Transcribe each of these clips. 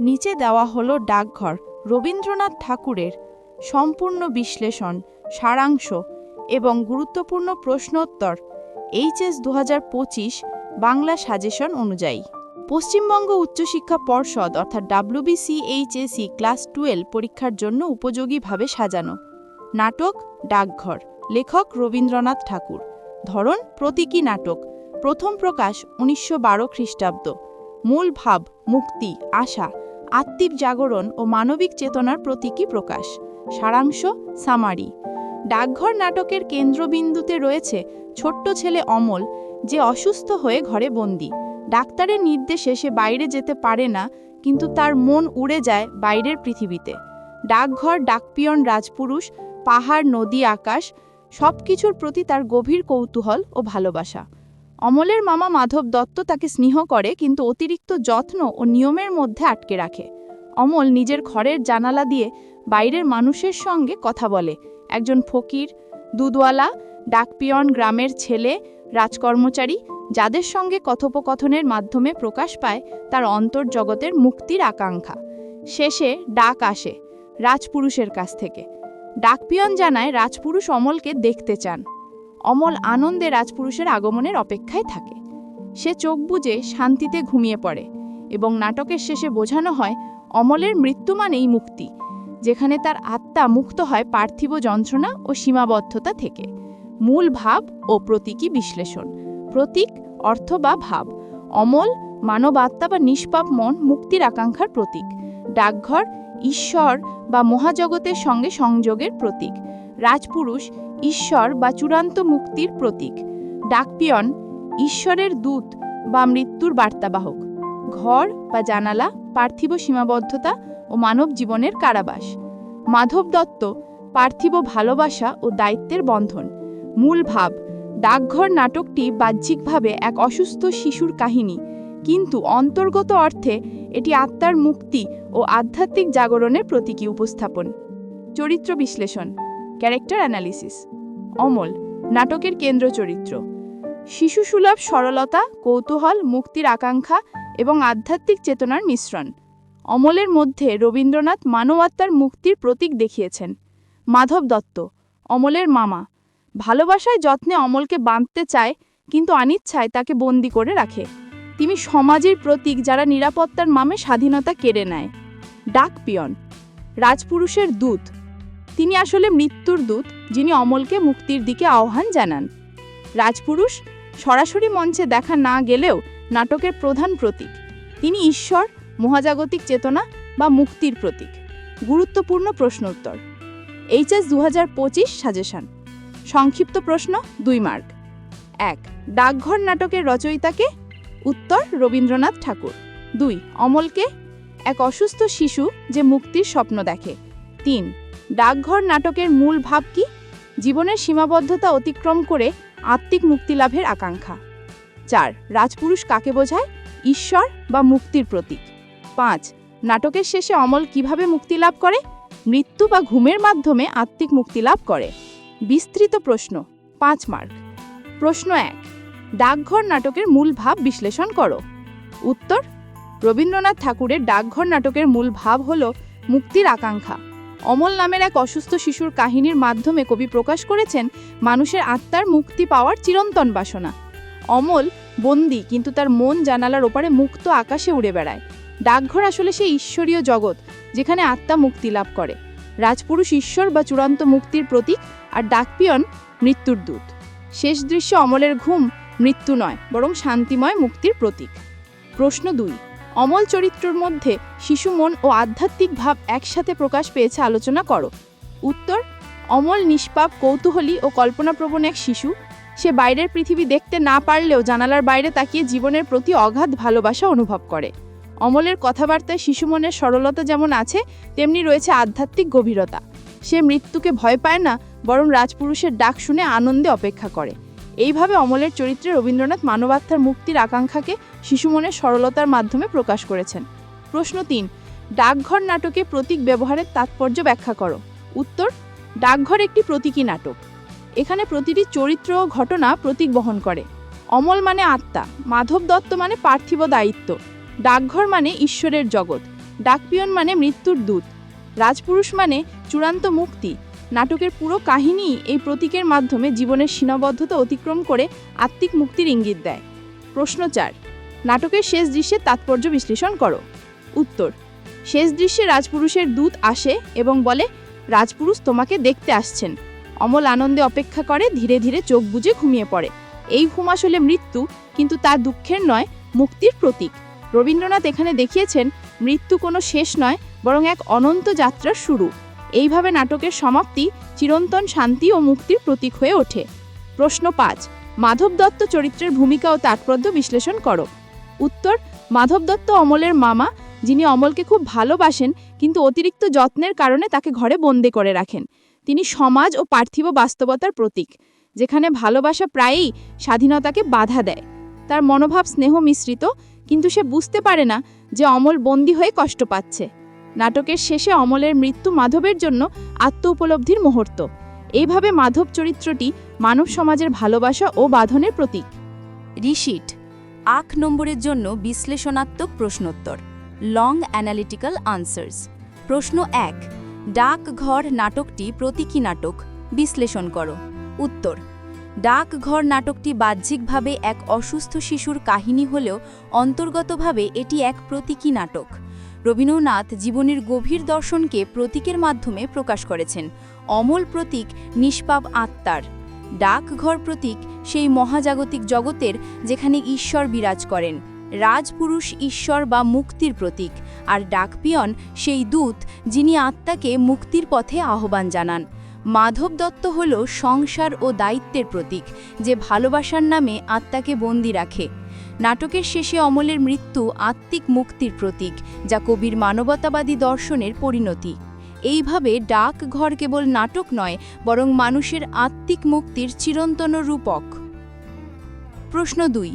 নিচে দেওয়া হলো ডাকঘর, রবীন্দ্রনাথ ঠাকুরের সম্পূর্ণ বিশ্লেষণ, সারাংশ এবং গুরুত্বপূর্ণ প্রশ্নোত্তর, এইচএস দু হাজার পঁচিশ বাংলা সাজেশন অনুযায়ী। পশ্চিমবঙ্গ উচ্চশিক্ষা পর্ষদ অর্থাৎ ডাব্লিউবিসিএইচএসি ক্লাস টুয়েলভ পরীক্ষার জন্য উপযোগীভাবে সাজানো। নাটক, ডাকঘর। লেখক রবীন্দ্রনাথ ঠাকুর। ধরন, প্রতীকী নাটক। প্রথম প্রকাশ উনিশশো বারো খ্রিস্টাব্দ। মূল ভাব, মুক্তি, আশা। আত্মিক জাগরণ ও মানবিক চেতনার প্রতীকী প্রকাশ। সারাংশ, সামারি। ডাকঘর নাটকের কেন্দ্রবিন্দুতে রয়েছে ছোট্ট ছেলে অমল, যে অসুস্থ হয়ে ঘরে বন্দি। ডাক্তারের নির্দেশে সে বাইরে যেতে পারে না, কিন্তু তার মন উড়ে যায় বাইরের পৃথিবীতে। ডাকঘর ডাকপিয়ন রাজপুরুষ, পাহাড়, নদী, আকাশ সব কিছুর প্রতি তার গভীর কৌতূহল ও ভালোবাসা। অমলের মামা মাধব দত্ত তাকে স্নেহ করে কিন্তু অতিরিক্ত যত্ন ও নিয়মের মধ্যে আটকে রাখে। অমল নিজের ঘরের জানালা দিয়ে বাইরের মানুষের সঙ্গে কথা বলে। একজন ফকির, দুধওয়ালা, ডাকপিয়ন গ্রামের ছেলে, রাজকর্মচারী, যাদের সঙ্গে কথোপকথনের মাধ্যমে প্রকাশ পায় তার অন্তর্জগতের মুক্তির আকাঙ্ক্ষা। শেষে ডাক আসে রাজপুরুষের কাছ থেকে। ডাকপিয়ন জানায় রাজপুরুষ অমলকে দেখতে চান। অমল আনন্দে রাজপুরুষের আগমনের অপেক্ষায় থাকে। সে চোখ বুজে শান্তিতে ঘুমিয়ে পড়ে এবং নাটকের শেষে বোঝানো হয়, অমলের মৃত্যু মানেই মুক্তি, যেখানে তার আত্মা মুক্ত হয় পার্থিব যন্ত্রণা ও সীমাবদ্ধতা থেকে। মূল ভাব ও প্রতীকী বিশ্লেষণ, প্রতীক, অর্থ বা ভাব। অমল মানব আত্মা বা নিষ্পাপ মন মুক্তির আকাঙ্ক্ষার প্রতীক। ডাকঘর ঈশ্বর বা মহাজগতের সঙ্গে সংযোগের প্রতীক। রাজপুরুষ ঈশ্বর বা চূড়ান্ত মুক্তির প্রতীক। ডাকপিয়ন ঈশ্বরের দূত বা মৃত্যুর বার্তাবাহক। ঘর বা জানালা, পার্থিব সীমাবদ্ধতা ও মানব জীবনের কারাবাস। মাধব দত্ত, পার্থিব ভালোবাসা ও দায়িত্বের বন্ধন। মূল ভাব, ডাকঘর নাটকটি বাহ্যিকভাবে এক অসুস্থ শিশুর কাহিনী। কিন্তু অন্তর্গত অর্থে এটি আত্মার মুক্তি ও আধ্যাত্মিক জাগরণের প্রতীকী উপস্থাপন। চরিত্র বিশ্লেষণ, ক্যারেক্টার অ্যানালিসিস। অমল, নাটকের কেন্দ্র চরিত্র। শিশুসুলভ সরলতা, কৌতূহল, মুক্তির আকাঙ্ক্ষা এবং আধ্যাত্মিক চেতনার মিশ্রণ। অমলের মধ্যে রবীন্দ্রনাথ মানবাত্মার মুক্তির প্রতীক দেখিয়েছেন। মাধব দত্ত, অমলের মামা। ভালোবাসায় যত্নে অমলকে বাঁধতে চায়, কিন্তু অনিচ্ছায় তাকে বন্দি করে রাখে। তিনি সমাজের প্রতীক যারা নিরাপত্তার মামে স্বাধীনতা কেড়ে নেয়। ডাক পিয়ন, রাজপুরুষের দূত। তিনি আসলে মৃত্যুর দূত, যিনি অমলকে মুক্তির দিকে আহ্বান জানান। রাজপুরুষ সরাসরি মঞ্চে দেখা না গেলেও নাটকের প্রধান প্রতীক। তিনি ঈশ্বর, মহাজাগতিক চেতনা বা মুক্তির প্রতীক। গুরুত্বপূর্ণ প্রশ্নোত্তর। এইচএস দু হাজার পঁচিশ সাজেশন। সংক্ষিপ্ত প্রশ্ন, দুই মার্ক। এক, ডাকঘর নাটকের রচয়িতাকে? উত্তর, রবীন্দ্রনাথ ঠাকুর। দুই, অমলকে এক অসুস্থ শিশু যে মুক্তির স্বপ্ন দেখে। তিন, ডাকঘর নাটকের মূল ভাব কি? জীবনের সীমাবদ্ধতা অতিক্রম করে আত্মিক মুক্তি লাভের আকাঙ্ক্ষা। চার, রাজপুরুষ কাকে বোঝায়? ঈশ্বর বা মুক্তির প্রতীক। পাঁচ, নাটকের শেষে অমল কীভাবে মুক্তি লাভ করে? মৃত্যু বা ঘুমের মাধ্যমে আত্মিক মুক্তি লাভ করে। বিস্তৃত প্রশ্ন, পাঁচ মার্ক। প্রশ্ন এক, ডাকঘর নাটকের মূল ভাব বিশ্লেষণ করো। উত্তর রবীন্দ্রনাথ ঠাকুরের ডাকঘর নাটকের মূল ভাব হল মুক্তির আকাঙ্ক্ষা। অমল নামের এক অসুস্থ শিশুর কাহিনীর মাধ্যমে কবি প্রকাশ করেছেন মানুষের আত্মার মুক্তি পাওয়ার চিরন্তন বাসনা। অমল বন্দি, কিন্তু তার মন জানালার ওপারে মুক্ত আকাশে উড়ে বেড়ায়। ডাকঘর আসলে সেই ঈশ্বরীয় জগৎ, যেখানে আত্মা মুক্তি লাভ করে। রাজপুরুষ ঈশ্বর বা চূড়ান্ত মুক্তির প্রতীক আর ডাকপিয়ন মৃত্যুর দূত। শেষ দৃশ্য অমলের ঘুম মৃত্যু নয়, বরং শান্তিময় মুক্তির প্রতীক। প্রশ্ন দুই অমল চরিত্রর মধ্যে শিশু মন ও আধ্যাত্মিক ভাব একসাথে প্রকাশ পেয়েছে আলোচনা করো। উত্তর, অমল নিষ্পাপ, কৌতূহলী ও কল্পনাপ্রবণ এক শিশু। সে বাইরের পৃথিবী দেখতে না পারলেও জানালার বাইরে তাকিয়ে জীবনের প্রতি অগাধ ভালোবাসা অনুভব করে। অমলের কথাবার্তায় শিশু মনের সরলতা যেমন আছে, তেমনি রয়েছে আধ্যাত্মিক গভীরতা। সে মৃত্যুকে ভয় পায় না, বরং রাজপুরুষের ডাক শুনে আনন্দে অপেক্ষা করে। এইভাবে অমলের চরিত্রে রবীন্দ্রনাথ মানবাত্মার মুক্তির আকাঙ্ক্ষাকে শিশু মনের সরলতার মাধ্যমে প্রকাশ করেছেন। প্রশ্ন তিন, ডাকঘর নাটকে প্রতীক ব্যবহারের তাৎপর্য ব্যাখ্যা করো। উত্তর, ডাকঘর একটি প্রতীকী নাটক। এখানে প্রতিটি চরিত্র ও ঘটনা প্রতীক বহন করে। অমল মানে আত্মা, মাধব দত্ত মানে পার্থিব দায়িত্ব। ডাকঘর মানে ঈশ্বরের জগৎ। ডাকপিয়ন মানে মৃত্যুর দূত। রাজপুরুষ মানে চূড়ান্ত মুক্তি। নাটকের পুরো কাহিনী এই প্রতীকের মাধ্যমে জীবনের সীমাবদ্ধতা অতিক্রম করে আত্মিক মুক্তির ইঙ্গিত দেয়। প্রশ্ন চার, নাটকের শেষ দৃশ্যের তাৎপর্য বিশ্লেষণ করো। উত্তর, শেষ দৃশ্যে রাজপুরুষের দূত আসে এবং বলে, রাজপুরুষ তোমাকে দেখতে আসছেন। অমল আনন্দে অপেক্ষা করে, ধীরে ধীরে চোখ বুজে ঘুমিয়ে পড়ে। এই ঘুম আসলে মৃত্যু, কিন্তু তার দুঃখের নয়, মুক্তির প্রতীক। রবীন্দ্রনাথ এখানে দেখিয়েছেন, মৃত্যু কোনো শেষ নয়, বরং এক অনন্ত যাত্রার শুরু। এইভাবে নাটকের সমাপ্তি চিরন্তন শান্তি ও মুক্তির প্রতীক হয়ে ওঠে। প্রশ্ন পাঁচ, মাধব দত্ত চরিত্রের ভূমিকা ও তাৎপর্য বিশ্লেষণ করো। উত্তর, মাধব দত্ত অমলের মামা, যিনি অমলকে খুব ভালোবাসেন, কিন্তু অতিরিক্ত যত্নের কারণে তাকে ঘরে বন্দি করে রাখেন। তিনি সমাজ ও পার্থিব বাস্তবতার প্রতীক, যেখানে ভালোবাসা প্রায়ই স্বাধীনতাকে বাধা দেয়। তার মনোভাব স্নেহ মিশ্রিত, কিন্তু সে বুঝতে পারে না যে অমল বন্দী হয়ে কষ্ট পাচ্ছে। নাটকের শেষে অমলের মৃত্যু মাধবের জন্য আত্ম উপলব্ধির মুহূর্ত। এইভাবে মাধব চরিত্রটি মানব সমাজের ভালোবাসা ও বাঁধনের প্রতীক। রিশিট আক নম্বরের জন্য বিশ্লেষণাত্মক প্রশ্নোত্তর। Long analytical answers. প্রশ্ন এক ডাকঘর নাটকটি প্রতীকী নাটক? বিশ্লেষণ করো। উত্তর ডাকঘর নাটকটি বাহ্যিকভাবে এক অসুস্থ শিশুর কাহিনী হলেও অন্তর্গতভাবে এটি এক প্রতীকী নাটক। রবীন্দ্রনাথ জীবনের গভীর দর্শনকে প্রতীকের মাধ্যমে প্রকাশ করেছেন। অমল প্রতীক, নিষ্পাপ আত্মার। ডাকঘর প্রতীক, সেই মহাজাগতিক জগতের যেখানে ঈশ্বর বিরাজ করেন। রাজপুরুষ ঈশ্বর বা মুক্তির প্রতীক। আর ডাকপিয়ন, সেই দূত, যিনি আত্মাকে মুক্তির পথে আহ্বান জানান। মাধব দত্ত হল সংসার ও দায়িত্বের প্রতীক, যে ভালোবাসার নামে আত্মাকে বন্দি রাখে। নাটকের শেষে অমলের মৃত্যু আত্মিক মুক্তির প্রতীক, যা কবির মানবতাবাদী দর্শনের পরিণতি। এইভাবে ডাকঘর কেবল নাটক নয়, বরং মানুষের আত্মিক মুক্তির চিরন্তন রূপক। প্রশ্ন দুই,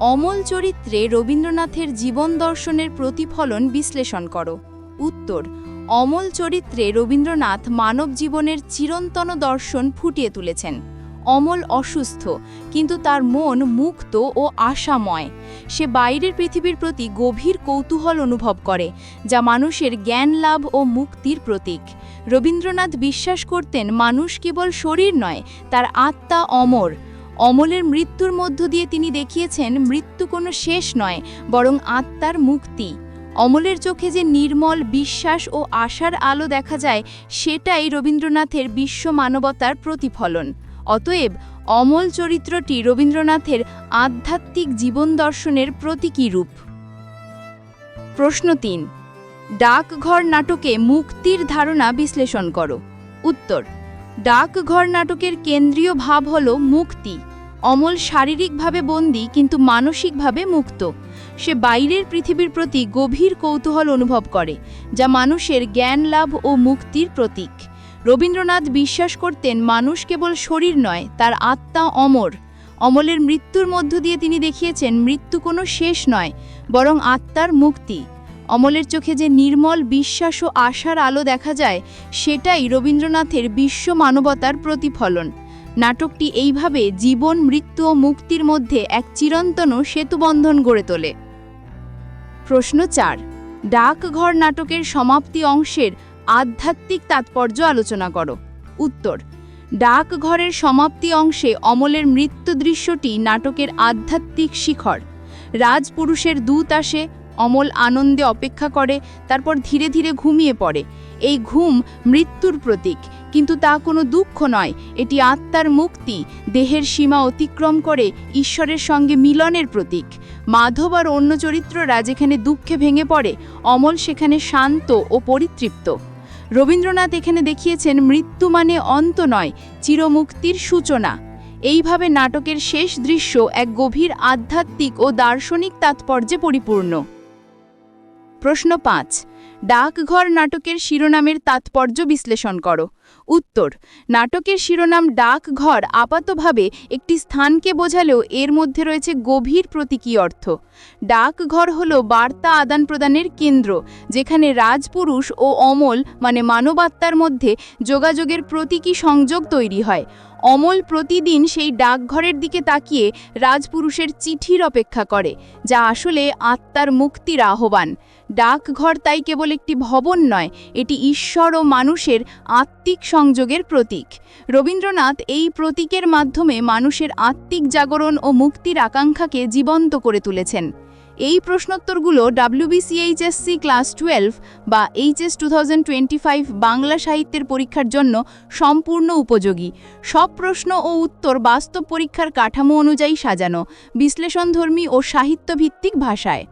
অমল চরিত্রে রবীন্দ্রনাথের জীবন দর্শনের প্রতিফলন বিশ্লেষণ করো। উত্তর, অমল চরিত্রে রবীন্দ্রনাথ মানব জীবনের চিরন্তন দর্শন ফুটিয়ে তুলেছেন। অমল অসুস্থ, কিন্তু তার মন মুক্ত ও আশাময়। সে বাইরের পৃথিবীর প্রতি গভীর কৌতূহল অনুভব করে, যা মানুষের জ্ঞান লাভ ও মুক্তির প্রতীক। রবীন্দ্রনাথ বিশ্বাস করতেন, মানুষ কেবল শরীর নয়, তার আত্মা অমর। অমলের মৃত্যুর মধ্য দিয়ে তিনি দেখিয়েছেন, মৃত্যু কোনো শেষ নয়, বরং আত্মার মুক্তি। অমলের চোখে যে নির্মল বিশ্বাস ও আশার আলো দেখা যায়, সেটাই রবীন্দ্রনাথের বিশ্ব মানবতার প্রতিফলন। অতএব অমল চরিত্রটি রবীন্দ্রনাথের আধ্যাত্মিক জীবন দর্শনের প্রতীকী রূপ। প্রশ্ন তিন, ডাকঘর নাটকে মুক্তির ধারণা বিশ্লেষণ করো। উত্তর, ডাকঘর নাটকের কেন্দ্রীয় ভাব হল মুক্তি। অমল শারীরিকভাবে বন্দী কিন্তু মানসিকভাবে মুক্ত। সে বাইরের পৃথিবীর প্রতি গভীর কৌতূহল অনুভব করে, যা মানুষের জ্ঞান লাভ ও মুক্তির প্রতীক। রবীন্দ্রনাথ বিশ্বাস করতেন, মানুষ কেবল শরীর নয়, তার আত্মা অমর। অমলের মৃত্যুর মধ্য দিয়ে তিনি দেখিয়েছেন, মৃত্যু কোনো শেষ নয়, বরং আত্মার মুক্তি। অমলের চোখে যে নির্মল বিশ্বাস ও আশার আলো দেখা যায়, সেটাই রবীন্দ্রনাথের বিশ্ব মানবতার প্রতিফলন। নাটকটি এইভাবে জীবন, মৃত্যু ও মুক্তির মধ্যে এক চিরন্তন সেতুবন্ধন গড়ে তোলে। প্রশ্ন চার, ডাকঘর নাটকের সমাপ্তি অংশের আধ্যাত্মিক তাৎপর্য আলোচনা করো। উত্তর ডাকঘরের সমাপ্তি অংশে অমলের মৃত্যু দৃশ্যটি নাটকের আধ্যাত্মিক শিখর। রাজপুরুষের দূত আসে, অমল আনন্দে অপেক্ষা করে, তারপর ধীরে ধীরে ঘুমিয়ে পড়ে। এই ঘুম মৃত্যুর প্রতীক, কিন্তু তা কোনো দুঃখ নয়, এটি আত্মার মুক্তি, দেহের সীমা অতিক্রম করে ঈশ্বরের সঙ্গে মিলনের প্রতীক। মাধব আর অন্য চরিত্ররা যেখানে দুঃখে ভেঙে পড়ে, অমল সেখানে শান্ত ও পরিতৃপ্ত। রবীন্দ্রনাথ এখানে দেখিয়েছেন, মৃত্যু মানে অন্ত নয়, চিরমুক্তির সূচনা। এইভাবে নাটকের শেষ দৃশ্য এক গভীর আধ্যাত্মিক ও দার্শনিক তাৎপর্যে পরিপূর্ণ। প্রশ্ন পাঁচ ডাকঘর নাটকের শিরোনামের তাৎপর্য বিশ্লেষণ করো। উত্তর, নাটকের শিরোনাম ডাকঘর আপাতভাবে একটি স্থানকে বোঝালেও এর মধ্যে রয়েছে গভীর প্রতীকী অর্থ। ডাকঘর হল বার্তা আদান প্রদানের কেন্দ্র, যেখানে রাজপুরুষ ও অমল মানে মানবাত্মার মধ্যে যোগাযোগের প্রতীকী সংযোগ তৈরি হয়। অমল প্রতিদিন সেই ডাকঘরের দিকে তাকিয়ে রাজপুরুষের চিঠির অপেক্ষা করে, যা আসলে আত্মার মুক্তির আহ্বান। ডাকঘর তাই কেবল একটি ভবন নয়, এটি ঈশ্বর ও মানুষের আত্মিক সংযোগের প্রতীক। রবীন্দ্রনাথ এই প্রতীকের মাধ্যমে মানুষের আত্মিক জাগরণ ও মুক্তির আকাঙ্ক্ষাকে জীবন্ত করে তুলেছেন। এই প্রশ্নোত্তরগুলো ডাব্লিউবিসিএইচএসসি ক্লাস টুয়েলভ বা এইচএস টু বাংলা সাহিত্যের পরীক্ষার জন্য সম্পূর্ণ উপযোগী। সব প্রশ্ন ও উত্তর বাস্তব পরীক্ষার কাঠামো অনুযায়ী সাজানো, বিশ্লেষণধর্মী ও সাহিত্যভিত্তিক ভাষায়।